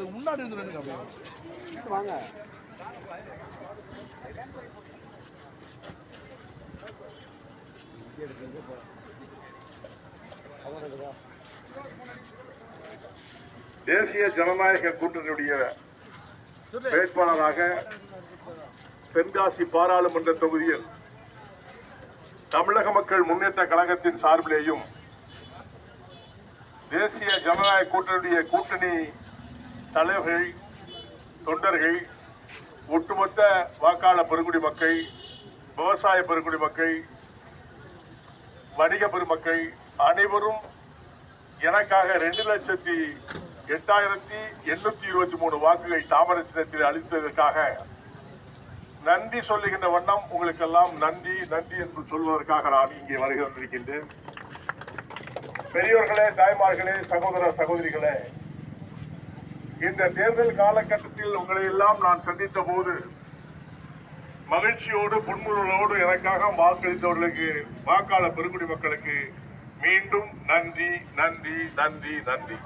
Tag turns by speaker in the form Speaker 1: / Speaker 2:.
Speaker 1: கொஞ்சம் முன்னாடி இருந்து நின்னுங்க அப்படியே
Speaker 2: வாங்க.
Speaker 3: தேசிய ஜனநாயக கூட்டணியுடைய வேட்பாளராக தென்காசி பாராளுமன்ற தொகுதியில் தமிழக மக்கள் முன்னேற்ற கழகத்தின் சார்பிலேயும் தேசிய ஜனநாயக கூட்டணியுடைய கூட்டணி தலைவர்கள் தொண்டர்கள் ஒட்டுமொத்த வாக்காளர் பெருங்குடி மக்கள் விவசாய பெருங்குடி மக்கள் வணிக பெருமக்கள் அனைவரும் எனக்காக ரெண்டு லட்சத்தி எட்டாயிரத்தி எண்ணூத்தி இருபத்தி மூணு வாக்குகள் தாமரை சின்னத்தில் அளித்ததற்காக நன்றி சொல்லுகின்ற வண்ணம் உங்களுக்கெல்லாம் நன்றி நன்றி என்று சொல்வதற்காக நான் இங்கே வருகை வந்திருக்கின்றேன் பெரியோர்களே தாய்மார்களே சகோதர சகோதரிகளே இந்த தேர்தல் காலகட்டத்தில் உங்களை எல்லாம் நான் சந்தித்த போது மகிழ்ச்சியோடு புன்முறுவலோடு எனக்காக வாக்களித்தவர்களுக்கு வாக்காளர் பெருங்குடி மக்களுக்கு மீண்டும் நன்றி நன்றி நன்றி நன்றி.